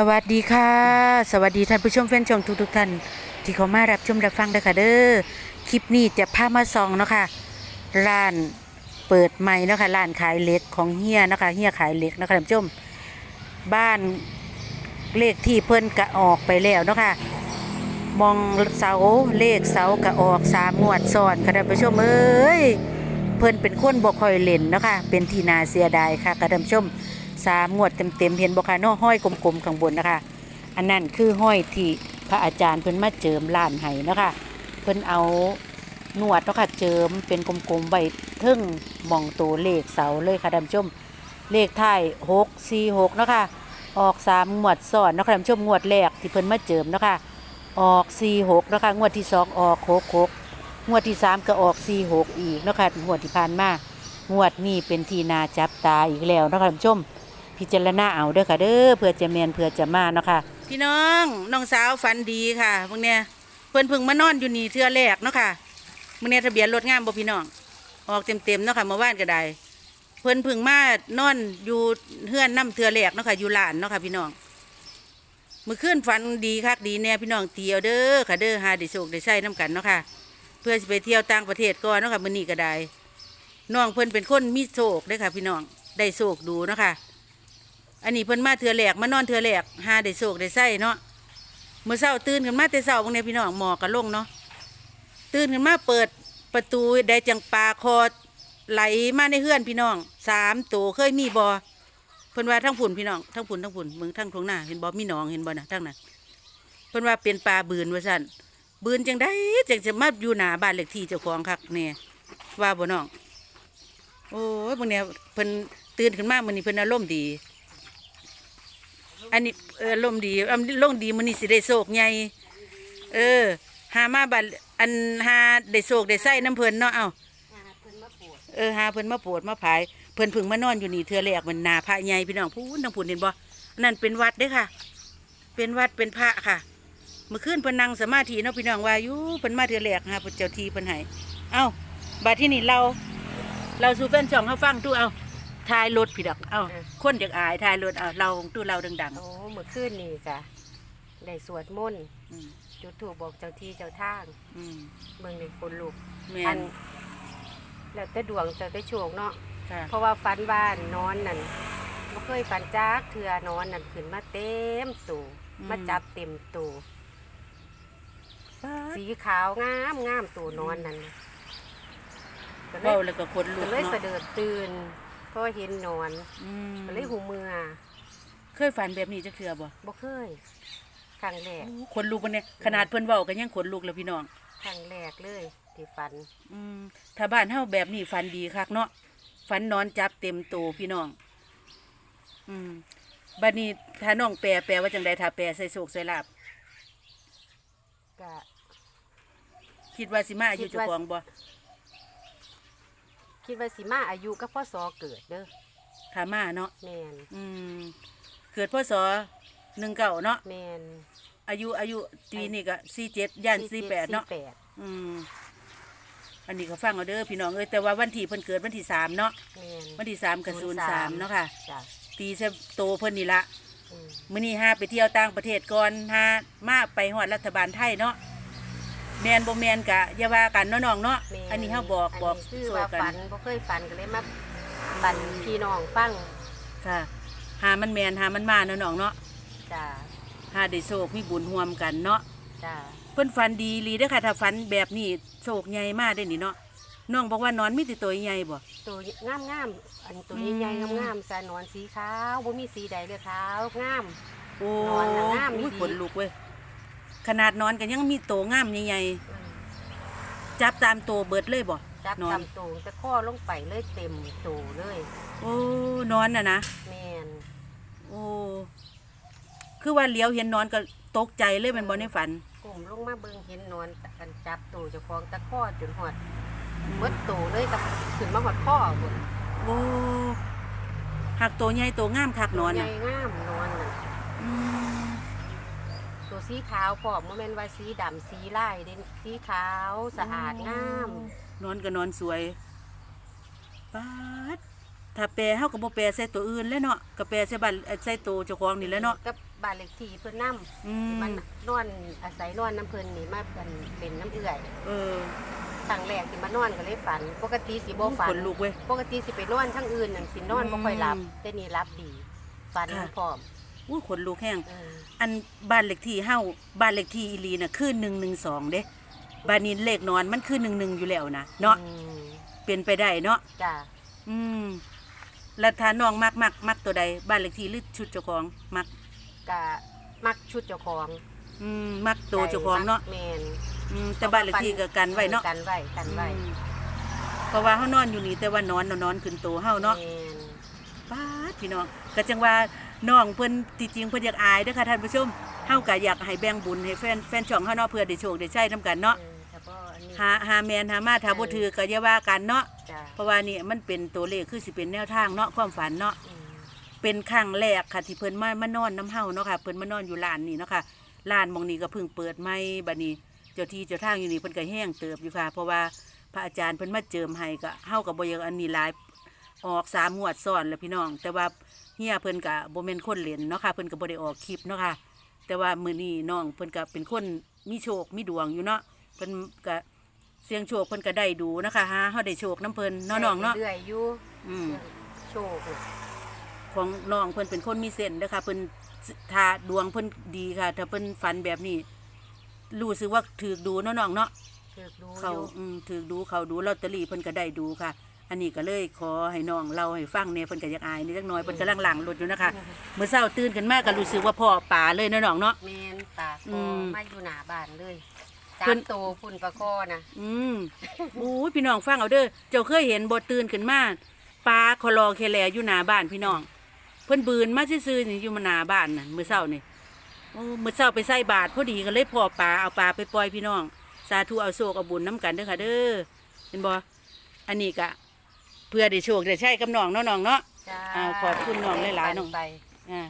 สวัสดีค่ะ สวัสดีท่านผู้ชมแฟนช่องทุกๆท่านที่เขามารับชมรับฟังด้วยค่ะเด้อคลิปนี้จะพามาซองเนาะค่ะร้านเปิดใหม่เนาะค่ะร้านขายเหล็กของเฮียเนาะค่ะเฮียขายเหล็กเนาะค่ะท่านผู้ชมบ้านเลขที่เพิ่นกะออกไปแล้วเนาะค่ะมองเสาเลขเสากะออกสามงวดซ้อนค่ะท่านผู้ชมเอ้ยเพิ่นเป็นคนบ่ค่อยเล่นเนาะค่ะเป็นที่นาเสียดายค่ะค่ะท่านผู้ชม สามงวดเต็มๆเห็นบ่คะเนาะห้อยกลมๆข้างบนนะคะ อันนั้นคือห้อยที่พระอาจารย์เพิ่นมาเจิมล้านให้นะคะเพิ่นเอานวดเนาะค่ะเจิมเป็นกลมๆใบเทึ่งมองตัวเลขเสาเลยค่ะท่านผู้ชมเลขท้าย6 4 6เนาะค่ะออกสามงวดซ้อนเนาะค่ะท่านผู้ชมงวดแรกที่เพิ่นมาเจิมเนาะค่ะออก4 6เนาะค่ะงวดที่สองออก6 6งวดที่สามก็ออก4 6อีกเนาะค่ะงวดที่ผ่านมางวดนี้เป็นทีนาจับตาอีกแล้วเนาะค่ะท่านผู้ชม พิจารณาเอาเด้อค่ะเด้อเพื่อจะแมนเพื่อจะมาเนาะค่ะ พี่น้องน้องสาวฝันดีค่ะพวกเนี้ยเพิ่นเพิ่งมานอนอยู่นี่เทื่อแรกเนาะค่ะมื้อนี้ทะเบียนรถงามบ่พี่น้องออกเต็มๆเนาะค่ะเมื่อวานก็ได้เพิ่นเพิ่งมานอนอยู่เฮือนน้ำเทื่อแรกเนาะค่ะอยู่ลานเนาะค่ะพี่น้องมื้อคืนฝันดีคักดีแน่พี่น้องเตียวเด้อค่ะเด้อหาได้โชคได้ใช้น้ำกันเนาะค่ะ เพื่อสิไปเที่ยวต่างประเทศก่อนเนาะค่ะมื้อนี้ก็ได้น้องเพิ่นเป็นคนมีโชคเด้ค่ะ พี่น้องได้โชคดูเนาะค่ะ อันนี้เพิ่นมาเทือแหลกมานอนเทือแหลกหาได้โศกได้ไส้เนาะเมื่อเช้าตื่นขึ้นมาแต่เช้าบางเนี่ยพี่น้องหมอกระลงเนาะตื่นขึ้นมาเปิดประตูได้จังปลาคอไหลมาในเฮือนพี่น้องสามตัวเคยมีบอเพิ่นว่าทั้งผุนพี่น้องทั้งผุนทั้งผุนเมืองทั้งทงหน้าเห็นบอมีหนองเห็นบอนะทั้งนั้นเพิ่นว่าเป็นปลาบืนว่าสั่นบืนจังได้จังจะมาอยู่หนาบ้านเลขที่เจ้าของคักเนี่ยว่าบ่น้อง โอ้ยบางเนี่ยเพิ่นตื่นขึ้นมามื้อนี้เพิ่นอารมณ์ดี อันนี้เออลมดีอารมณ์ดีมันนี่สิได้โศกใหญ่เออ หามาบัดอันหาได้โศกได้ไส้น้ำเพิ่นเนาะเอ้าเออหาเพิ่นมาปวดมาผายเพิ่นพึ่งมานอนอยู่นี่เทือแรกมันนาพระใหญ่พี่น้องพูนทั้งพูนเห็นบ่อันนั่นเป็นวัดเด้อค่ะ เป็นวัดเป็นพระค่ะเมื่อคืนเพิ่นนั่งสมาธิเนาะพี่น้องว่าอยู่เพิ่นมาเทือแรกฮะเพิ่นเจ้าทีเพิ่นให้เอ้าบัดที่นี่เรา เราสู่แฟนช่องเฮาฟังตู้เอา ทายรถพี่ดอก เอ้าคนจากอายทายรถเอาเราตู้เราดัง โอ้เมื่อคืนนี่จ้ะได้สวดมนต์ๆ อืมจุดถูกบอกเจ้าที่เจ้าทางอืมเมืองในคนลูกแม่อันนแล้วแต่ดวงเจ้าได้โชคเนาะค่ะเพราะว่าฟันบ้านนอนนั่นบ่เคยฟันจักเถื่อนอนนั่นขึ้นมาเต็มตูมาจับเต็มตูสีขาวงามงามตูนอนนั่นก็เลเบ้ายแล้วก็คนลุก็กเลยเนาะ สะเดิดตื่น เพราะว่าเห็นนอนอืมก็เลยหูเมือเคยฝันแบบนี้จะเคือบ่บ่เคยครั้งแรกคนลุกมันเนี่ยขนาดเพิ่นเว้ากันยังขนลุกแล้วพี่น้อง ครั้งแรกเลยที่ฝันอืมถ้าบ้านเฮาแบบนี้ฝันดีคักเนาะฝันนอนจับเต็มโตพี่น้อง อืมบัดนี้ถ้าน้องแปลแปลว่าจังไดถ้าแปลใส่โศกใส่ลาบก็ คิดว่าสิมาอายุคิดเจ้าว่าของบ่ คิดว่าสิมาอายุก็พ่อสอเกิดเด้อถ้ามาเนาะแมนอืมเกิดพศ19เนาะแมนอายุอายุปีนี้ก็47ย่าน48เนาะแปดอืมอันนี้ก็ฟังเอาเด้อพี่น้องเอ้ยแต่ว่าวันที่เพิ่นเกิดวันที่สามเนาะแมนวันที่สามกับศูนย์สามเนาะค่ะ จ้ะตีเสโตเพิ่นนี่ละอืมมื้อนี้ห้าไปเที่ยวต่างประเทศก่อนห้ามาไปฮอดรัฐบาลไทยเนาะ แมนบ่แมนกะอย่าว่ากันเนาะน้องเนาะแม่อันนี้เฮาบอกบอกนนี้คือโซว่ากันฝันบ่เคยฝันก็เลยมาฝันพี่น้องฟังค่ะ หามันแมนหามันมาเนาะน้องเนาะจ้ะหาได้โชคมีบุญร่วมกันเนาะจ้ะเพิ่นฝันดีอีหลีเด้อค่ะถ้าฝันแบบนี้โชคใหญ่มากเด้อนี่เนาะน้องบอกว่านอนมีแต่ตัวใหญ่บ่ ตัวงามงามๆอันตัวอืม ใหญ่ๆงามๆสานอนสีขาวบ่มีสีใดเลยขาวงาม โอ้นอนน่ะงามอีหลีอุ้ยขนลุกเว้ย ขนาดนอนกันยังมีโตงามใหญ่อืมๆจับตามโตเบิดเลยบ่จับนอนตำตูแต่ข้อลงไปเลยเต็มตูเลยโอ้นอนน่ะนะแมนโอ้คือว่าเลี้ยวเห็นนอนก็ตกใจเลยแมันบ่ในฝันกลุ่มลงมาเบิ่งเห็นนอนกันจับตูเจ้าของตะข้อจนหอดเบิดตูเลยกับขึ้นมาหอดข้อหมดโอ้หักโตใหญ่โตงามคักนอนใหน่ะญ่งามนอนน่ะอืม ตัวสีขาวพร้อมบ่แม่นว่าสีดำสีลายเด่นสีขาวสะอาดงามนอนก็นอนสวยปาดถ้าแปลเฮาก็บ่แปลใส่ตัวอื่นแล้วเนาะก็แปลใส่บ้านเอ่อใส่ตัวเจ้าของนี่แหล้วเนาะกับบ้านเลขที่เพิ่นนํอืมมันนอนอาศัยนอนน้ำเพิ่นนี่มาเป็นเป็นน้ำเอื่อยเออครั้งแรกที่มานอนก็เลยฝัน ปกติสิบ่ฝัขนนลุกเว้ย ปกติสิไปนอนทั้งอื่นนั่นสินอนบ่ค่อยหลับ อืมแต่นี่หลับดี ฝันค่ะ พร้อม อู้ขนลุกแห้งเอออันบ้านเลขที่เฮาบ้านเลขที่อีหลีน่ะคือ112เด้บ้านนี้เลขนอนมันคือ11อยู่แล้วนะเนาะอืมเป็นไปได้เนาะจ้าอืมแล้วถ้าน้องมักมักมักตัวใด บ้านเลขที่หรือชุดเจ้าของมักก็มักชุดเจ้าของ อืมมักตัวเจ้าของเนาะแม่นอืมแต่บ้านเลขที่ก็กันไว้เนาะกันไว้กันไว้อืมเพราะว่าเฮานอนอยู่นี่แต่ว่านอนน่ะนอนขึ้นตัวเฮาเนาะแม่นป้าดพี่น้อง ก็จังว่าน้องเพิ่นที่จริงเพิ่นอยากอายเด้อค่ะท่านผู้ชมเฮาก็อยากให้แบ่งบุญให้แฟนแฟนช่องเฮาเนาะเพื่อได้โชคได้ใช้นํกันเนาะเออแต่บ่อันนี้หาหาแมนหามาถ้าบ่ถือก็อย่าว่ากันเนาะจ้าเพราะว่านี่มันเป็นตัวเลขคือสิเป็นแนวทางเนาะความฝันเนาะ อืมเป็นครั้งแรกค่ะที่เพิ่นมามานอนน้ำเฮาเนาะค่ะเพิ่นมานอนอยู่ลานนี่เนาะค่ะลานหมองนี้ก็เพิ่งเปิดใหม่บัดนี้เจ้าที่เจ้าทางอยู่นี่เพิ่นก็แห้งเติบอยู่ค่ะ เพราะว่าพระอาจารย์เพิ่นมาเจิมให้ก็เฮาก็บ่อยากอันนี้หลายออกสามงวดซ้อนแล้วพี่น้อง แต่ว่า เฮียเพิ่นก็บ่แม่นคนเล่นเนาะค่ะเพิ่นก็บ่ได้ออกคลิปเนาะค่ะแต่ว่ามื้อนี้น้องเพิ่นก็เป็นคนมีโชคมีดวงอยู่เนาะเพิ่นก็เสียงโชคเพิ่นก็ได้ดูนะคะหาเฮาได้โชคน้ำเพิ่นเนาะน้องเนาะเรื่อยอยู่อืมโชคน่ะของน้องเพิ่นเป็นคนมีเส้นเด้อค่ะเพิ่นถ้าดวงเพิ่นดีค่ะ ถ้าเพิ่นฝันแบบนี้รู้สึกว่าถือดูเนาะน้องเนาะถือดูเขาอยู่อืมถือดูเขาดูลอตเตอรี่เพิ่นก็ได้ดูค่ะ อันนี้ก็เลยขอให้น้องเล่าให้ฟังเนี่ยเพิ่นก็อยากอายนิดจักหน่อยเพิ่นกำลังหลังรถอยู่นะคะเมื่อเช้าตื่นขึ้นมาก็รู้สึกว่าพ่อป่าเลยเนาะน้องเนาะ แมนตาคอือมมาอยู่หน้าบ้านเลยสาเพิ่มน โตพุ่นปลาคอนะอืมโอ้ยพี่น้องฟังเอาเด้อเจ้าเคยเห็นบ่ตื่นขึ้นมาปลาคอลอเคแลอยู่หน้าบ้านพี่น้อง เพิ่นบืนมาซื่อๆนี่อยู่มาหน้าบ้านน่ะมื้อเช้านี่โอ้มื้อเช้าไปใส่บาตรพอดีก็เลยพ่อปลาเอาปลาไปปล่อยพี่น้อง สาธุเอาโชคเอาบุญน้ำกันเด้อค่ะเด้อเห็นบ่อันนี้ก็ เพื่อได้โชคได้ใช้กับน้องเนาะน้องเนาะ จ้าอ่าขอบคุณน้องหลายๆน้อง ไปอ่า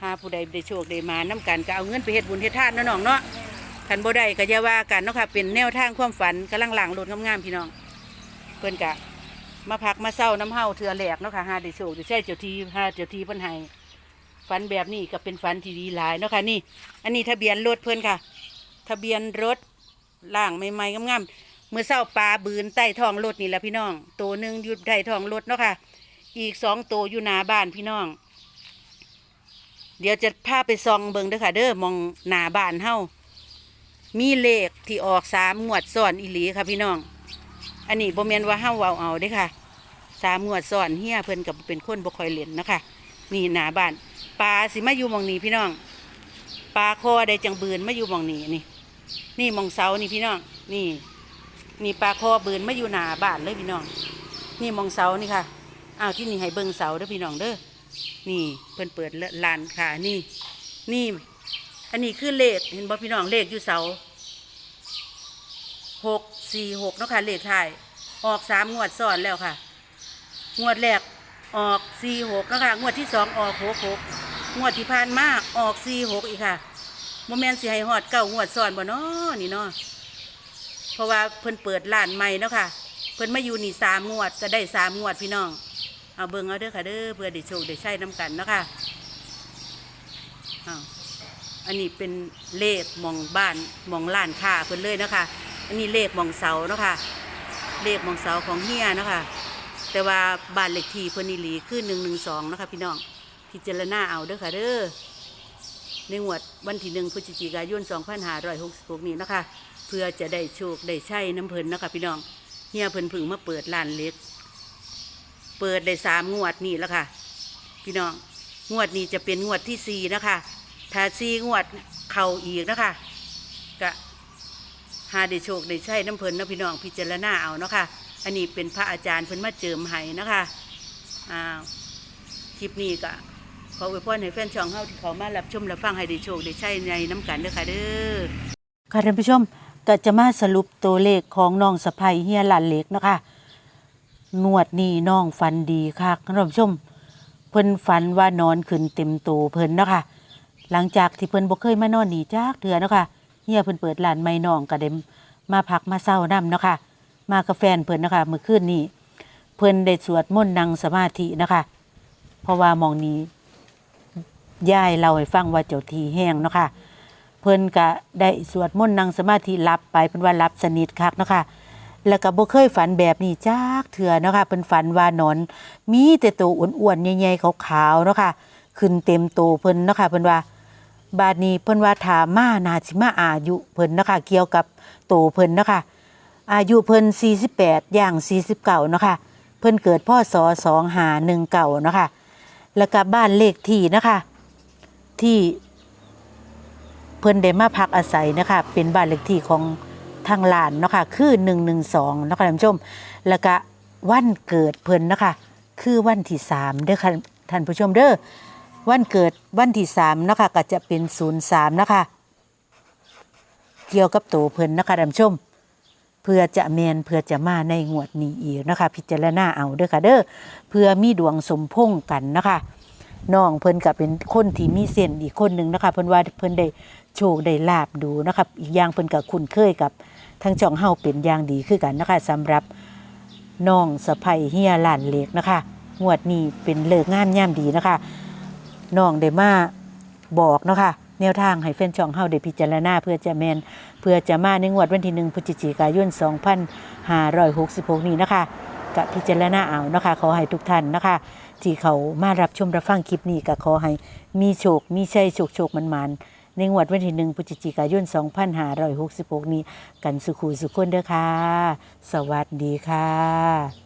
หาผู้ใดได้โชคได้มาน้ำกันก็เอาเงินไปเฮ็ดบุญเฮ็ดทานเนาะน้องเนาะคันบ่ได้ก็อย่าว่ากันเนาะค่ะเป็นแนวทางความฝันกำลังหลังรถงามๆพี่น้องเพิ่นกะมาพักมาเศร้าน้ำเฮาเทือแหลกเนาะค่ะหาได้โชคได้ใช่เจ้าทีหาเจ้าทีเพิ่นให้ฝันแบบนี้ก็เป็นฝันที่ดีหลายเนาะค่ะนี่ อันนี้ทะเบียนรถเพิ่นค่ะ ทะเบียนรถล่างใหม่ๆงามๆเมื่อเศร้าปลาบืนใต้ท้องรถนี่แหละพี่น้อง ตัวหนึ่งอยู่ใต้ท้องรถเนาะค่ะ อีกสองตัวอยู่หน้าบ้านพี่น้อง เดี๋ยวจะพาไปซองเบิงเด้อค่ะ เด้อมองหน้าบ้านเฮามีเลขที่ออกสามงวดซ้อนอีหลีค่ะพี่น้อง อันนี้บ่แมนว่าเฮาเว้าเอาเด้อค่ะสามงวดซ้อนเฮียเพิ่นกับเป็นคนบ่ค่อยเล่นเนาะคะนี่หน้าบ้านปลาสิมาอยู่มองนี้พี่น้องปลาคอได้จังบืนมาอยู่มองนี้นี่ นี่มองเสานี่พี่น้อง นี่ นี่ปลาคอบืนมาอยู่หนาบ้านเลยพี่น้อง นี่มองเสานี่ค่ะอ้าวที่นี่ให้เบิงเสาเด้อพี่น้องเด้อนี่เพิ่นเปิดลานค่ะนี่ นี่ อันนี้คือเลขเห็นบ่พี่น้องเลขอยู่เสาหกสี่หกเนาะค่ะเลขท้ายออกสามงวดซ้อนแล้วค่ะ งวดแรกออกสี่หกนาะคะงวดที่สองออกหกหกงวดที่ผ่านมาออกสี่หกอีกค่ะโมเมนสิให้ฮอดเก้างวดซ้อนบ่เนาะนี่เนาะ เพราะว่าเพิ่นเปิดร้านใหม่เนาะค่ะ เพิ่นมาอยู่นี่สามงวดก็ได้สามงวดพี่น้อง เอาเบิ่งเอาเด้อค่ะเด้อเพื่อได้โชคได้ใช้น้ำกันเนาะค่ะอ้าวอันนี้เป็นเลขมองบ้านมองล้านค้าเพิ่นเลยเนาะค่ะ อันนี้เลขมองเสาเนาะค่ะ เลขมองเสาของเฮียเนาะค่ะ แต่ว่าบ้านเลขที่เพิ่นนี่หลีคือหนึ่งหนึ่งสองนาะคะพี่น้อง พิจารณาเอาเด้อค่ะเด้อในงวดวันที่หนึ่งพฤศจิกายนสองพันห้าร้อยหกสิบหกนี้นะคะ พื่อจะได้โชคได้ใช้น้ำเพลินนะคะพี่น้องเฮียเพลินพึ่งมาเปิดร้านเล็ก เปิดได้สามงวดนี่แล้วค่ะ พี่น้องงวดนี้จะเป็นงวดที่สี่นะคะถ้าสี่งวดเข่าอีกนะคะก็หาได้โชคได้ใช้น้ำเพลินนะพี่น้องพิจารณาเอาเนาะค่ะอันนี้เป็นพระอาจารย์เพิ่นมาเจิมให้นะคะอ้าวคลิปนี้ก็ขออวยพรให้แฟนช่องเฮาที่เขามารับชมรับฟังให้ได้โชคได้ใช้ในน้ำกันเด้อค่ะเด้อค่ะท่านผู้ชม ก็จะมาสรุปตัวเลขของน้องสะใภ้เฮียหลานเล็กนะคะนวดนี่น้องฟันดีค่ะท่านผู้ชม เพิ่นฝันว่านอนขึ้นเต็มตัวเพิ่นนะคะหลังจากที่เพิ่นบ่เคยมานอนนี่จักเทื่อเนาะค่ะเฮียเพิ่นเปิดร้านใหม่น้องก็ได้มาพักมาเศร้านํเนะคะมากับแฟนเพิ่นนะคะเมื่อคืนนี้เพิ่นได้สวดมนต์นั่งสมาธินะคะ เพราะว่ามองนี้ยายเราให้ฟังว่าเจ้าทีแห้งเนาะค่ะ เพิ่นก็ได้สวดมนต์นั่งสมาธิหลับไปเพิ่นว่าหลับสนิทคักเนาะค่ะแล้วก็บ่เคยฝันแบบนี้จักเถื่อเนาะค่ะเพิ่นฝันว่านอน มีแต่ตัวอ้วนๆใหญ่ๆขาวๆเนาะค่ะขึ้นเต็มโตเพิ่นเนาะค่ะเพิ่นว่าบาดนี้เพิ่นว่าถามานาสิมาอายุเพิ่นเนาะค่ะเกี่ยวกับโตเพิ่นเนาะค่ะอายุเพิ่น48ย่าง49เนาะค่ะเพิ่นเกิดพ่อศ2519เนาะค่ะแล้วก็บ้านเลขที่นะคะที่ พิ่นได้มาพักอาศัยนะคะเป็นบ้านเลขที่ของทางลานเนาะค่ะคือ 112เนาะค่ะท่านผู้ชม แล้วก็วันเกิดเพิ่นนะคะคือวันที่3เด้อค่ะท่านผู้ชมเด้อวันเกิดวันที่3เนาะคะก็จะเป็น 03นะคะเกี่ยวกับตัวเพิ่นนะคะท่านผู้ชม เพื่อจะแมนเพื่อจะมาในงวดนี้อีกนะคะ พิจารณาเอาเด้อค่ะเด้อเพื่อมีดวงสมพงกันนะคะน้องเพิ่นก็เป็นคนที่มีเส้นอีกคนหนึ่งนะคะเพิ่นว่าเพิ่นได้ โชคได้ลาบดูนะคะอีกอย่างเพิ่นก็คุ้นเคยกับทั้งจ่องเฮาเป็นอย่างดีคือกันนะคะสำหรับน้องสะใภ้เฮียลานเล็กนะคะงวดนี้เป็นเลิกงามย่ามดีนะคะน้องได้มาบอกนะคะแนวทางให้แฟนช่องเฮาได้พิจารณาเพื่อจะแมนเพื่อจะมาในงวดวันที่หนึ่งพฤศจิกายน 2566 นี้นะคะกับพิจารณาเอานะคะขอให้ทุกท่านนะคะที่เขามารับชมรับฟังคลิปนี้ก็ขอให้มีโชค มีชัยโชคโชคมันมันๆ ในงวดวันที่หนึ่งพฤศจิกายน 2566 นี้ กันสุขูสุขคนเด้อค่ะ สวัสดีค่ะ